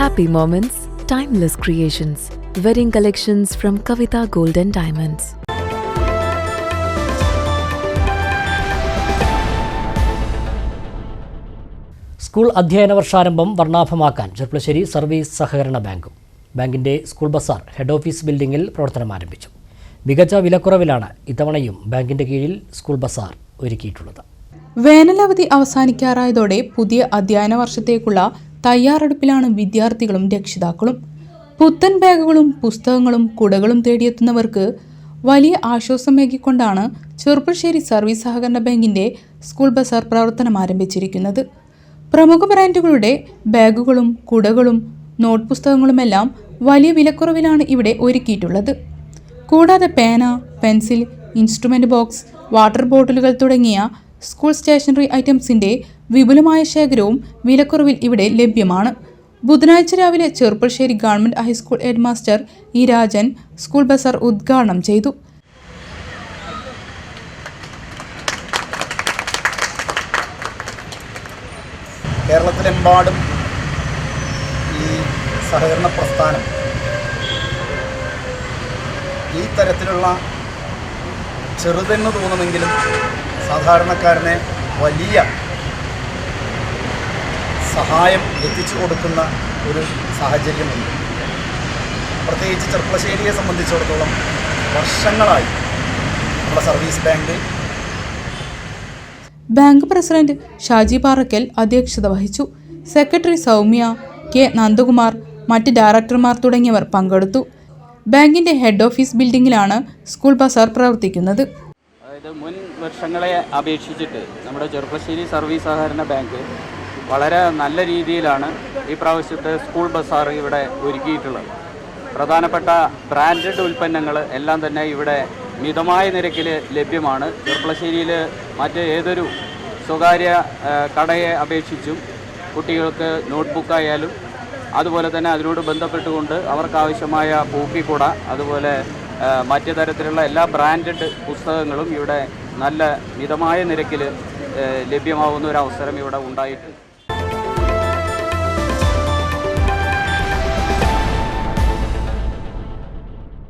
Happy moments, timeless creations. Wedding collections from Kavita Golden Diamonds. School അധ്യയന വർഷാരംഭം വർണാഭമാക്കാൻ Cherpulassery service സഹകരണ ബാങ്കും ബാങ്കിന്റെ സ്കൂൾ ബസാർ ഹെഡ് ഓഫീസ് ബിൽഡിംഗിൽ പ്രവർത്തനം ആരംഭിച്ചു മികച്ച വിലക്കുറവിലാണ് ഇത്തവണയും ബാങ്കിന്റെ കീഴിൽ സ്കൂൾ ബസാർ ഒരുക്കിയിട്ടുള്ളത് വേനലവധി അവസാനിക്കാറായതോടെ പുതിയ അധ്യയന വർഷത്തേക്കുള്ള തയ്യാറെടുപ്പിലാണ് വിദ്യാർത്ഥികളും രക്ഷിതാക്കളും. പുത്തൻ ബാഗുകളും പുസ്തകങ്ങളും കുടകളും തേടിയെത്തുന്നവർക്ക് വലിയ ആശ്വാസമേകിക്കൊണ്ടാണ് ചെറുപ്പശ്ശേരി സർവീസ് സഹകരണ ബാങ്കിന്റെ സ്കൂൾ ബസാർ പ്രവർത്തനം ആരംഭിച്ചിരിക്കുന്നത്. പ്രമുഖ ബ്രാൻഡുകളുടെ ബാഗുകളും കുടകളും നോട്ട് പുസ്തകങ്ങളുമെല്ലാം വലിയ വിലക്കുറവിലാണ് ഇവിടെ ഒരുക്കിയിട്ടുള്ളത്. കൂടാതെ പേന പെൻസിൽ ഇൻസ്ട്രുമെന്റ് ബോക്സ് വാട്ടർ ബോട്ടിലുകൾ തുടങ്ങിയ സ്കൂൾ സ്റ്റേഷനറി ഐറ്റംസിന്റെ വിപുലമായ ശേഖരവും വിലക്കുറവിൽ ഇവിടെ ലഭ്യമാണ്. ബുധനാഴ്ച രാവിലെ Cherpulassery government high school head master E Rajan school Bazar ഉദ്ഘാടനം ചെയ്തു. കേരളത്തിലെമ്പാടും ഈ സഹകരണ പ്രസ്ഥാനം ഈ തരത്തിലുള്ള ചെറുതെന്ന് തോന്നുമെങ്കിലും സാധാരണക്കാരനെ വലിയ സഹായം എത്തിച്ചു കൊടുക്കുന്ന ഒരു സാഹചര്യമുണ്ട്. പ്രത്യേകിച്ച് ചെർപ്പളശ്ശേരിയെ സംബന്ധിച്ചിടത്തോളം വർഷങ്ങളായി നമ്മുടെ service bank bank president Shaji Parakkal അധ്യക്ഷത വഹിച്ചു. സെക്രട്ടറി സൗമ്യ കെ നന്ദകുമാർ മറ്റ് ഡയറക്ടർമാർ തുടങ്ങിയവർ പങ്കെടുത്തു. ബാങ്കിന്റെ ഹെഡ് ഓഫീസ് ബിൽഡിംഗിലാണ് സ്കൂൾ ബസാർ പ്രവർത്തിക്കുന്നത്. അതായത് മുൻ വർഷങ്ങളെ അപേക്ഷിച്ചിട്ട് നമ്മുടെ ചെറുപ്പശ്ശേരി സർവീസ് സഹകരണ ബാങ്ക് വളരെ നല്ല രീതിയിലാണ് ഈ പ്രാവശ്യത്തെ സ്കൂൾ ബസാർ ഇവിടെ ഒരുക്കിയിട്ടുള്ളത്. പ്രധാനപ്പെട്ട ബ്രാൻഡഡ് ഉൽപ്പന്നങ്ങൾ എല്ലാം തന്നെ ഇവിടെ മിതമായ നിരക്കിൽ ലഭ്യമാണ്. ചെറുപ്പശ്ശേരിയിൽ മറ്റ് ഏതൊരു സ്വകാര്യ കടയെ അപേക്ഷിച്ചും കുട്ടികൾക്ക് നോട്ട്ബുക്കായാലും അതുപോലെ തന്നെ അതിനോട് ബന്ധപ്പെട്ടുകൊണ്ട് അവർക്കാവശ്യമായ പൂപ്പിക്കുട അതുപോലെ മറ്റ് തരത്തിലുള്ള എല്ലാ ബ്രാൻഡഡ് പുസ്തകങ്ങളും ഇവിടെ നല്ല മിതമായ നിരക്കിൽ ലഭ്യമാവുന്ന ഒരു അവസരം ഇവിടെ ഉണ്ടായിട്ടുണ്ട്.